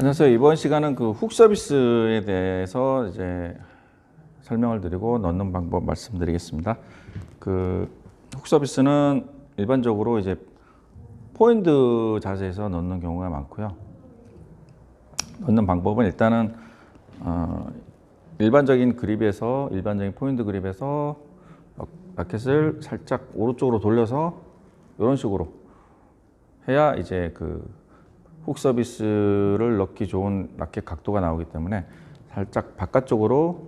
안녕하세요. 이번 시간은 그 훅 서비스에 대해서 이제 설명을 드리고 넣는 방법 말씀드리겠습니다. 그 훅 서비스는 일반적으로 이제 포인트 자세에서 넣는 경우가 많고요. 넣는 방법은 일단은 어, 일반적인 그립에서 일반적인 포인트 그립에서 라- 라켓을 살짝 오른쪽으로 돌려서 이런 식으로 해야 이제 그 훅 서비스를 넣기 좋은 라켓 각도가 나오기 때문에 살짝 바깥쪽으로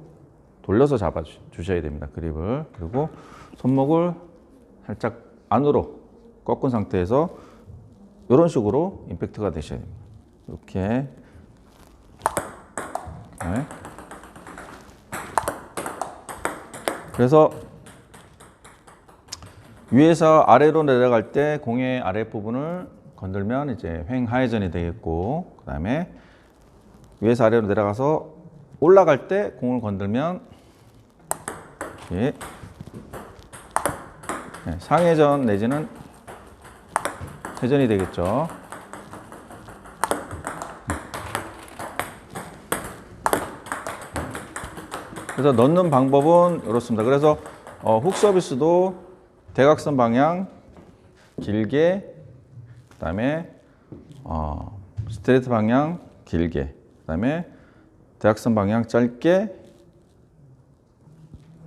돌려서 잡아 주- 주셔야 됩니다. 그립을. 그리고 손목을 살짝 안으로 꺾은 상태에서 이런 식으로 임팩트가 되셔야 됩니다. 이렇게. 네. 그래서 위에서 아래로 내려갈 때 공의 아랫부분을 건들면 이제 횡 하회전이 되겠고 그 다음에 위에서 아래로 내려가서 올라갈 때 공을 건들면 이렇게 네, 상회전 내지는 회전이 되겠죠. 그래서 넣는 방법은 이렇습니다. 그래서 어, 훅 서비스도 대각선 방향 길게 그다음에 어, 스트레이트 방향 길게 그다음에 대각선 방향 짧게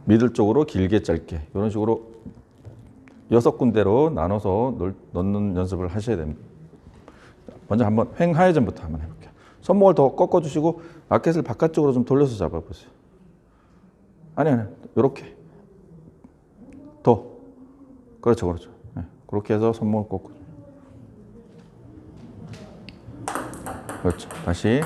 미들 쪽으로 길게 짧게 이런 식으로 여섯 군데로 나눠서 넣- 넣는 연습을 하셔야 됩니다. 먼저 한번 횡하회전부터 한번 해볼게요. 손목을 더 꺾어주시고 라켓을 바깥쪽으로 좀 돌려서 잡아보세요. 아니 아니 이렇게 더 그렇죠 그렇죠. 네, 그렇게 해서 손목을 꺾고 그렇죠. 다시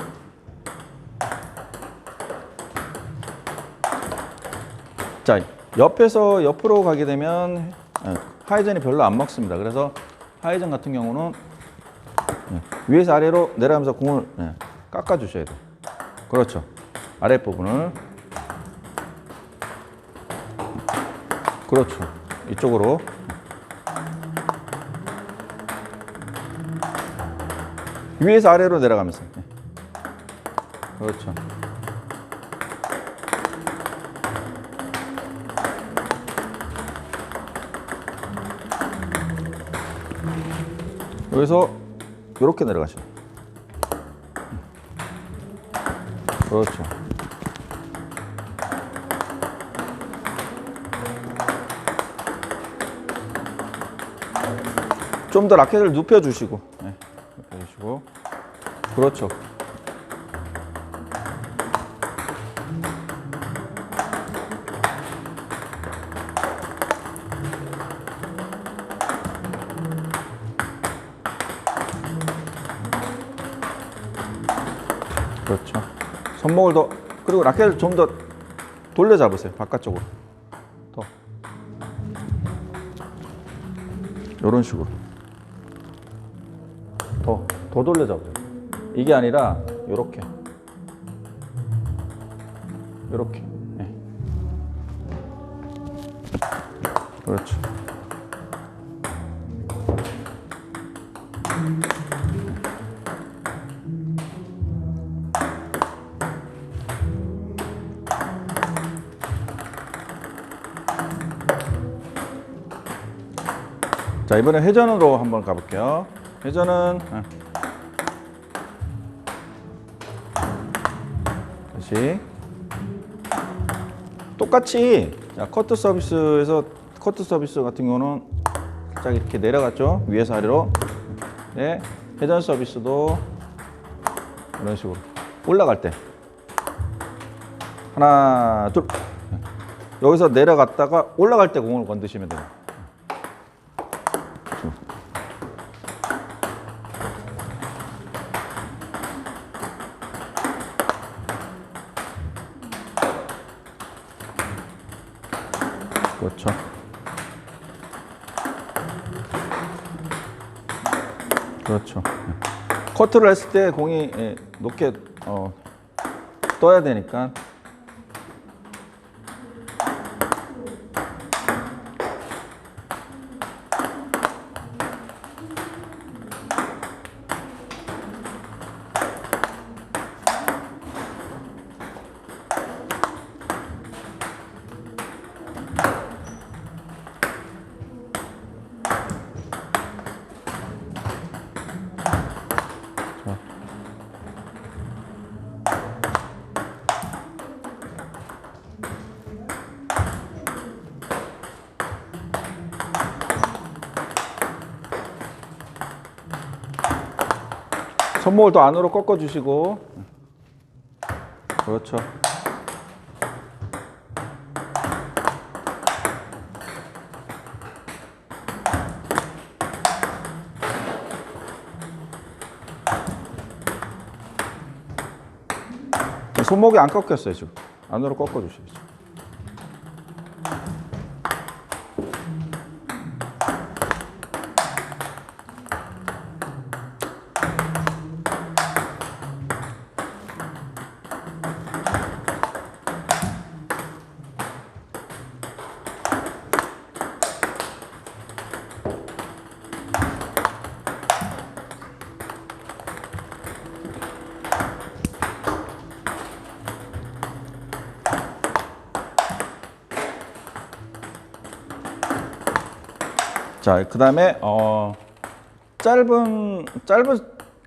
자 옆에서 옆으로 가게 되면 예, 하회전이 별로 안 먹습니다. 그래서 하회전 같은 경우는 예, 위에서 아래로 내려가면서 공을 예, 깎아 주셔야 돼요. 그렇죠. 아랫부분을 그렇죠. 이쪽으로 위에서 아래로 내려가면서 예. 그렇죠. 여기서 이렇게 내려가셔요. 그렇죠. 좀 더 라켓을 눕혀주시고, 네, 눕혀주시고, 그렇죠. 그렇죠. 손목을 더 그리고 라켓을 좀 더 돌려 잡으세요. 바깥쪽으로. 더. 이런 식으로. 더, 더 돌려 잡으세요. 이게 아니라 이렇게. 이렇게. 네. 그렇죠. 자 이번에 회전으로 한번 가볼게요. 회전은 아. 다시. 똑같이. 자, 커트 서비스에서 커트 서비스 같은 경우는 살짝 이렇게 내려갔죠? 위에서 아래로. 네. 회전 서비스도 이런 식으로 올라갈 때. 하나 둘. 여기서 내려갔다가 올라갈 때 공을 건드시면 돼요. 그렇죠. 그렇죠. 커트를 했을 때 공이 예, 높게 어, 떠야 되니까 손목을 더 안으로 꺾어 주시고 그렇죠. 손목이 안 꺾였어요 지금 안으로 꺾어 주시죠. 자, 그 다음에 어 짧은 짧은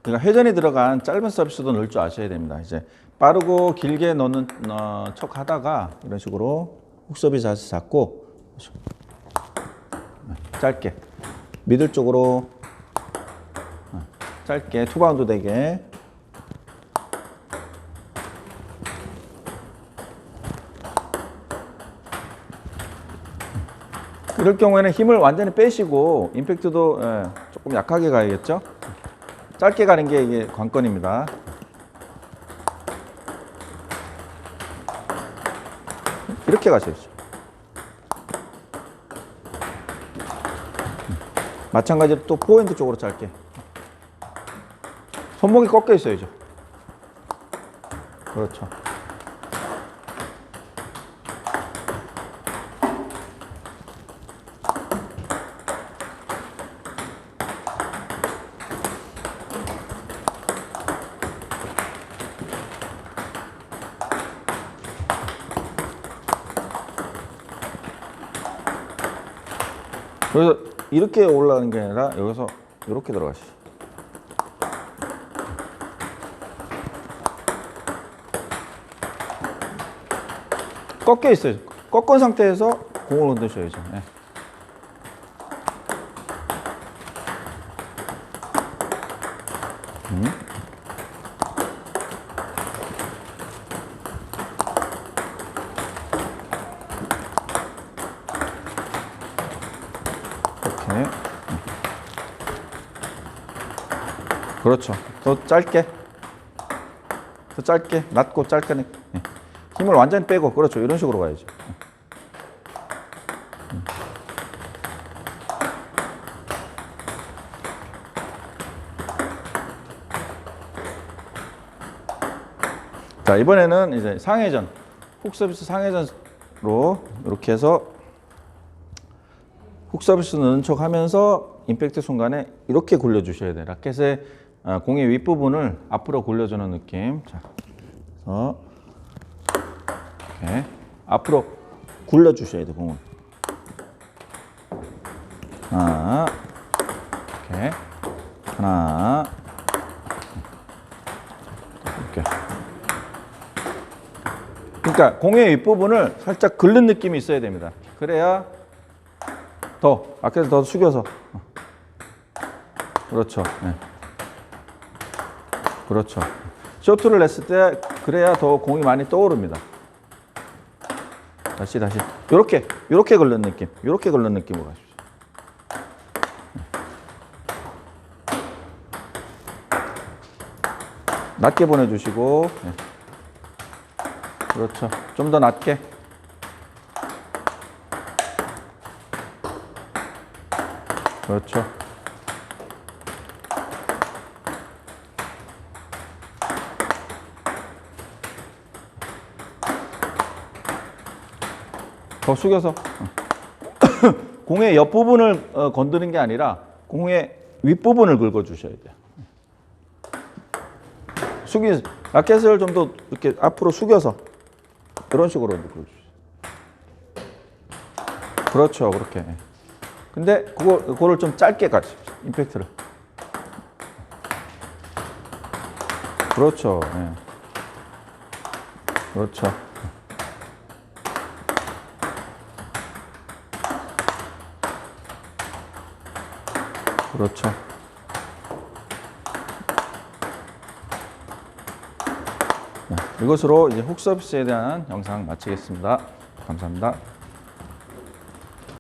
그러니까 회전이 들어간 짧은 서비스도 넣을 줄 아셔야 됩니다. 이제 빠르고 길게 넣는 어, 척 하다가 이런 식으로 훅 서비스 자세 잡고 네, 짧게. 미들 쪽으로. 어, 짧게 투바운드 되게 이럴 경우에는 힘을 완전히 빼시고 임팩트도 예, 조금 약하게 가야겠죠. 짧게 가는 게 이게 관건입니다. 이렇게 가셔야죠. 마찬가지로 또 포핸드 쪽으로 짧게. 손목이 꺾여 있어야죠. 그렇죠. 그래서 이렇게 올라가는 게 아니라 여기서 이렇게 들어가시죠. 꺾여 있어요. 꺾은 상태에서 공을 흔드셔야죠. 예. 음. 이렇게. 음. 그렇죠. 더 짧게. 더 짧게. 낮고 짧게. 예. 힘을 완전히 빼고. 그렇죠. 이런 식으로 가야죠. 음. 자, 이번에는 이제 상회전. 훅 서비스 상회전으로 이렇게 해서 훅 서비스 넣는 척 하면서 임팩트 순간에 이렇게 굴려주셔야 돼요. 라켓의 어, 공의 윗부분을 앞으로 굴려주는 느낌. 자, 그래서 이렇게 앞으로 굴려주셔야 돼요, 공을. 하나, 이렇게. 하나, 이렇게. 그러니까 공의 윗부분을 살짝 긁는 느낌이 있어야 됩니다. 그래야 더 아껴서 더 숙여서 어. 그렇죠 네. 그렇죠. 쇼트를 냈을 때 그래야 더 공이 많이 떠오릅니다. 다시 다시. 요렇게 요렇게 걸는 느낌. 요렇게 걸는 느낌으로 하십시오. 낮게 보내주시고 네. 그렇죠. 좀 더 낮게. 그렇죠. 더 숙여서 어. 공의 옆 부분을 어, 건드는 게 아니라 공의 윗 부분을 긁어 주셔야 돼요. 숙이 라켓을 좀 더 이렇게 앞으로 숙여서 이런 식으로 긁어 주세요. 그렇죠, 그렇게. 근데 그거 그거를 좀 짧게 가십시오. 임팩트를. 그렇죠. 예. 그렇죠. 그렇죠. 네, 이것으로 이제 훅 서비스에 대한 영상 마치겠습니다. 감사합니다.